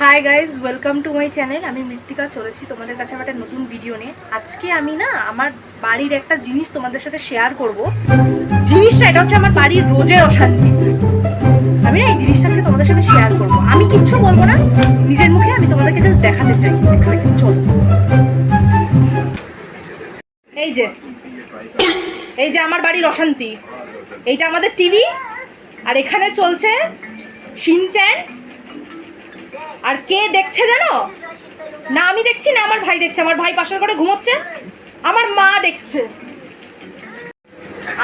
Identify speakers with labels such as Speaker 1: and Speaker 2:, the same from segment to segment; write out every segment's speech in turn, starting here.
Speaker 1: Hi guys welcome to my channel আমি মৃত্তিকা চলেছি। তোমাদের কাছে একটা নতুন ভিডিও নিয়ে। আজকে আমি না, আমার বাড়ির একটা জিনিস তোমাদের সাথে শেয়ার করব। জিনিসটা, এটা হচ্ছে আমার বাড়ির রোজের অশান্তি। আমি না এই জিনিসটা হচ্ছে তোমাদের সাথে শেয়ার করব। আমি কিচ্ছু বলব না। নিজের মুখে আমি তোমাদেরকে জাস্ট দেখাতে চাই। এক সেকেন্ড চলো। এই যে এই যে আমার বাড়ির অশান্তি। এইটা আমাদের টিভি আর এখানে চলছে শিনচ্যান আর কে দেখছে জানো? না, আমি দেখছি না, আমার ভাই দেখছে। আমার ভাই পাশের করে ঘুমোচ্ছে। আমার মা দেখছে।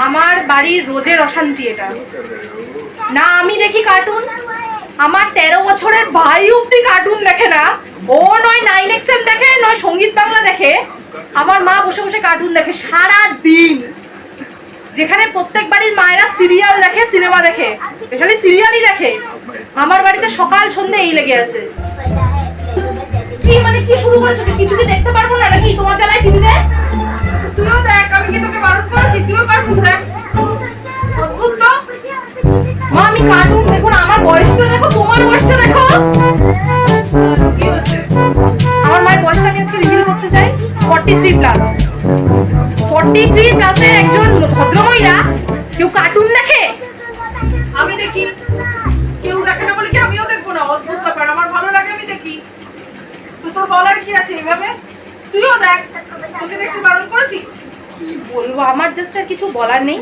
Speaker 1: আমার বাড়ির রোজের অশান্তি এটা। না, আমি দেখি কার্টুন আমার তেরো বছরের ভাই অব্দি কার্টুন দেখে না। ও নয় নাইন এক্সএম দেখে, নয় সংগীত বাংলা দেখে। আমার মা বসে বসে কার্টুন দেখে সারা দিন যেখানে প্রত্যেক বাড়ির মায়েরা সিরিয়াল দেখে, সিনেমা দেখে। স্পেশালি সিরিয়ালই দেখে। আমার বাড়িতে সকাল সন্ধে এই লেগে আছে। কি মানে কি শুরু করেছ? দেখতে পারব না নাকি তোমার টিভিতে
Speaker 2: তুইও দেখ, আমি কি তোকে বারণ করেছি? তুইও দেখ?
Speaker 1: আমার আমার মায়ের বয়সটা আমি আজকে রিভিল করতে চাই। Forty three plus forty three প্লাসের একজন ভদ্রমহিলা কেউ কার্টুন দেখে?
Speaker 2: আমি দেখি। কেউ দেখে না বলে কি আমিও দেখব না? অদ্ভুত ব্যাপার, আমার ভালো লাগে, আমি দেখি। তো তোর বলার কি আছে এভাবে তুইও দেখ। তোকে দেখতে বারণ করেছি?
Speaker 1: কি বলব, আমার জাস্ট আর কিছু বলার নেই।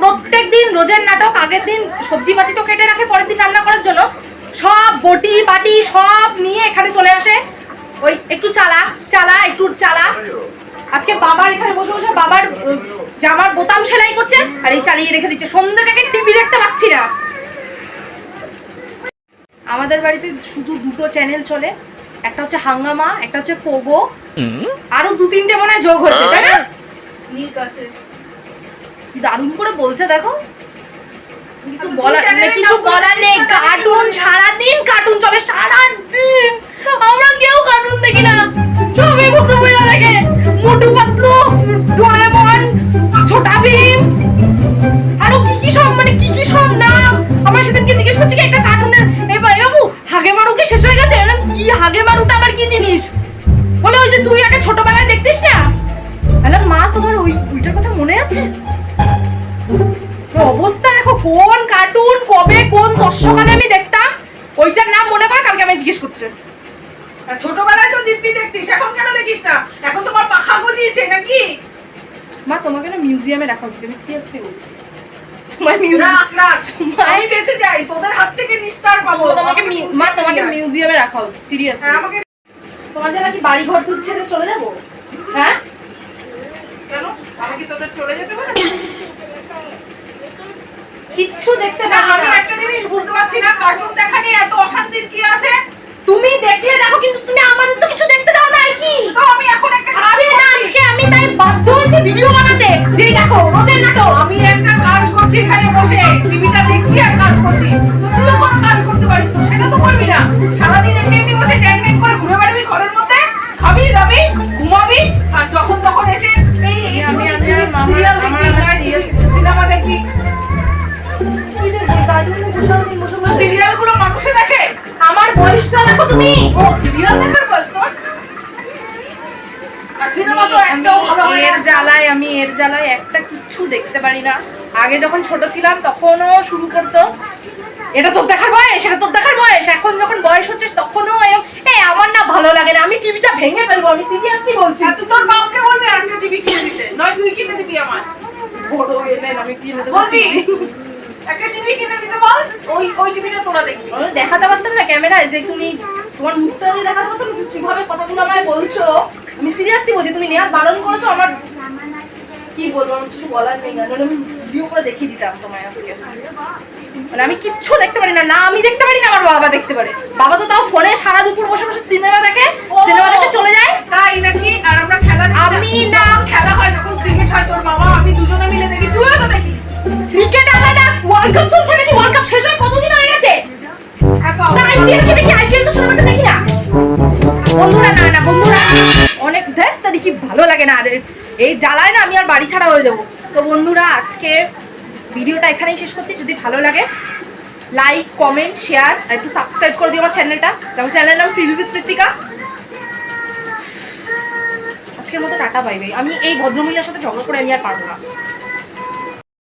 Speaker 1: প্রত্যেক দিন রোজের নাটক, আগের দিন সবজি পাতি তো কেটে রাখে, পরের দিন রান্না করার জন্য। সব বটি বাটি সব নিয়ে এখানে চলে আসে ওই একটু চালা চালা একটু চালা আজকে বাবার এখানে বসে বসে বাবার জামার বোতাম সেলাই করছে আর এই চালিয়ে রেখে দিচ্ছে। সন্ধ্যে থেকে টিভি দেখতে পাচ্ছি না। আমাদের বাড়িতে শুধু দুটো চ্যানেল চলে। একটা হচ্ছে হাঙ্গামা একটা হচ্ছে পোগো। আরও দু তিনটে মনে হয় যোগ হচ্ছে তাই না? ঠিক আছে। কি দারুণ করে বলছে দেখো। কিছু
Speaker 2: দুই
Speaker 1: বলার কিছু বলার নেই। কার্টুন। সারাদিন কার্টুন চলে সারাদিন ওইটার নাম মনে কর কালকে আমি জিজ্ঞেস করছে।
Speaker 2: ছোটবেলায় তো দিব্যি দেখতিস এখন কেন দেখিস না? এখন তোমার পাখা গজিয়েছে নাকি?
Speaker 1: মা তোমাকে না মিউজিয়ামে রাখা উচিত আমি সিরিয়াসলি বলছি
Speaker 2: বেঁচে যাই তোদের হাত থেকে নিস্তার পাবো।
Speaker 1: তোমাকে মা তোমাকে। মিউজিয়ামে রাখা উচিত সিরিয়াসলি।
Speaker 2: হ্যাঁ, আমাকে
Speaker 1: তোমার যেন কি বাড়ি ঘর দুধ ছেড়ে চলে যাব? হ্যাঁ?
Speaker 2: কেন? আমি কি তোদের চলে যেতে পারি?
Speaker 1: কিচ্ছু দেখতে
Speaker 2: না
Speaker 1: পাবো
Speaker 2: আমি একটা জিনিস বুঝতে পারছি না কার্টুন দেখা নিয়ে এত অশান্তির কি আছে?
Speaker 1: তুমি দেখলে দেখো কিন্তু তুমি আমাদের তো কিছু দেখতে দাও না কি?
Speaker 2: তো আমি এখন একটা কাজ
Speaker 1: না আজকে আমি তাই বাধ্য হয়েছি ভিডিও বানাতে। যে দেখো রোদের নাটক।
Speaker 2: আমি একটা কাজ করছি এখানে বসে টিভিটা দেখছি আর কাজ করছি। তো কোন কোনো কাজ করতে পারিস সেটা তো করবি না। দেখো
Speaker 1: তুমি।
Speaker 2: ও সিরিয়াল দেখার বয়স তোর আর সিনেমা তো একটাও ভালো হয়
Speaker 1: এর জ্বালায় আমি এর জ্বালায় একটা কিচ্ছু দেখতে পারি না। আগে যখন ছোট ছিলাম তখনও শুরু করতো। এটা তোর দেখার বয়স? এটা তোর দেখার বয়স? এখন যখন বয়স হচ্ছে তখনও এরকম এই আমার না ভালো লাগে না আমি টিভিটা ভেঙে ফেলব আমি সিরিয়াসলি বলছি।
Speaker 2: আর তুই তোর বাপকে বলবি আর একটা টিভি কিনে দিতে। নয় তুই কিনে দিবি আমার
Speaker 1: বড় এলেন আমি কিনে দেবো।
Speaker 2: একটা টিভি কিনে দিতে বল। ওই ওই টিভিটা তোরা দেখবি।
Speaker 1: দেখাতে পারতাম না ক্যামেরায় যে তুমি তোমার মুখটা যদি দেখাতে পারতাম, তুমি কীভাবে কথাগুলো আমায় বলছো? আমি সিরিয়াসলি বলছি, তুমি নেহাত বারণ করেছ, আমার কি বলব, আমার কিছু বলার নেই না। আমি ভিডিও করে দেখিয়ে দিতাম তোমায় আজকে। মানে আমি কিচ্ছু দেখতে পারি না না আমি দেখতে পারি না, আমার বাবা দেখতে পারে। বাবা তো তাও ফোনে সারা দুপুর লাগে না, আরে এই জ্বালায় না আমি আর বাড়ি ছাড়া হয়ে যাব। তো বন্ধুরা, আজকে ভিডিওটা এখানেই শেষ করছি। যদি ভালো লাগে লাইক কমেন্ট শেয়ার আর একটু সাবস্ক্রাইব করে দিও আমার চ্যানেলটা আমার চ্যানেলের নাম ফিল উইথ কৃতিকা আজকের মতো টাটা পাইবে আমি এই ভদ্রমহিলার সাথে ঝগড়া করে আমি আর পারব না।